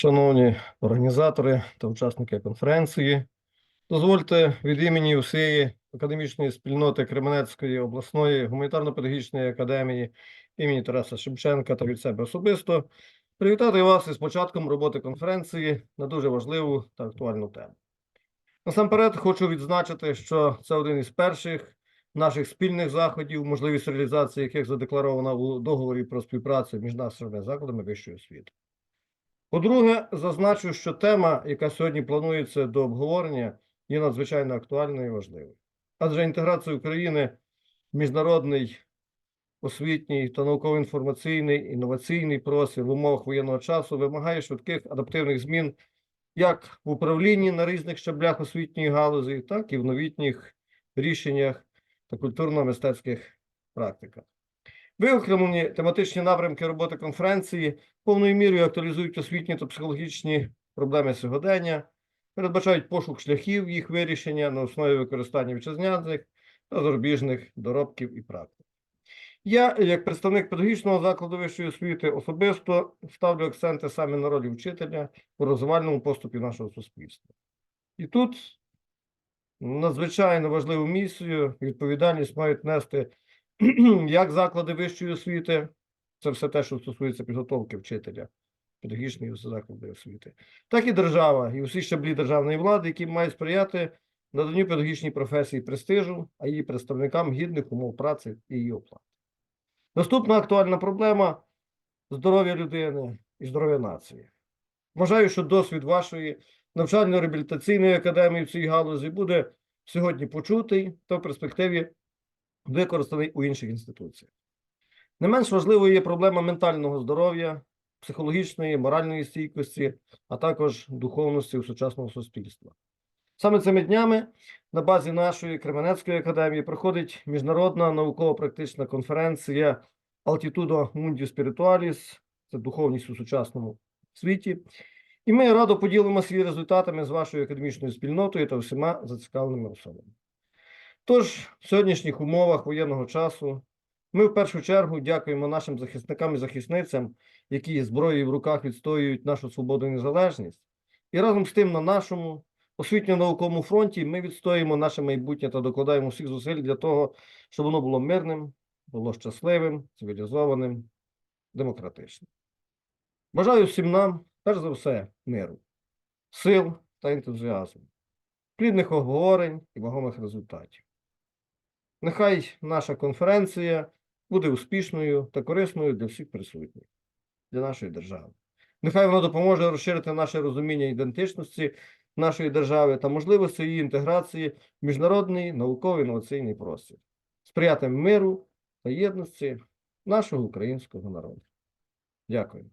Шановні організатори та учасники конференції, дозвольте від імені усієї академічної спільноти Кременецької обласної гуманітарно-педагогічної академії імені Тараса Шевченка та від себе особисто привітати вас із початком роботи конференції на дуже важливу та актуальну тему. Насамперед хочу відзначити, що це один із перших наших спільних заходів, можливість реалізації яких задекларована у договорі про співпрацю між нашими закладами вищої освіти. По-друге, зазначу, що тема, яка сьогодні планується до обговорення, є надзвичайно актуальною і важливою. Адже інтеграція України в міжнародний освітній та науково-інформаційний інноваційний простір в умовах воєнного часу вимагає швидких адаптивних змін як в управлінні на різних щаблях освітньої галузі, так і в новітніх рішеннях та культурно-мистецьких практиках. Виокремлені тематичні напрямки роботи конференції повною мірою актуалізують освітні та психологічні проблеми сьогодення, передбачають пошук шляхів їх вирішення на основі використання вітчизняних та зарубіжних доробків і практик. Я, як представник педагогічного закладу вищої освіти, особисто ставлю акценти саме на ролі вчителя у розвивальному поступі нашого суспільства. І тут надзвичайно важливу місію відповідальність мають нести як заклади вищої освіти, це все те, що стосується підготовки вчителя, педагогічної заклади освіти, так і держава, і усі щаблі державної влади, які мають сприяти наданню педагогічній професії престижу, а її представникам гідних умов праці і її оплати. Наступна актуальна проблема здоров'я людини і здоров'я нації. Вважаю, що досвід вашої навчально-реабілітаційної академії в цій галузі буде сьогодні почутий та в перспективі використаний у інших інституціях. Не менш важливою є проблема ментального здоров'я, психологічної, моральної стійкості, а також духовності у сучасного суспільства. Саме цими днями на базі нашої Кременецької академії проходить міжнародна науково-практична конференція Altitudo Mundi Spiritualis, це духовність у сучасному світі. І ми радо поділимося її результатами з вашою академічною спільнотою та всіма зацікавленими особами. Тож, в сьогоднішніх умовах воєнного часу ми в першу чергу дякуємо нашим захисникам і захисницям, які зброєю в руках відстоюють нашу свободу і незалежність. І разом з тим на нашому освітньо-науковому фронті ми відстоюємо наше майбутнє та докладаємо всіх зусиль для того, щоб воно було мирним, було щасливим, цивілізованим, демократичним. Бажаю всім нам, перш за все, миру, сил та ентузіазму, плідних обговорень і вагомих результатів. Нехай наша конференція буде успішною та корисною для всіх присутніх, для нашої держави. Нехай вона допоможе розширити наше розуміння ідентичності нашої держави та можливості її інтеграції в міжнародний науковий інноваційний простір, сприятиме миру та єдності нашого українського народу. Дякую.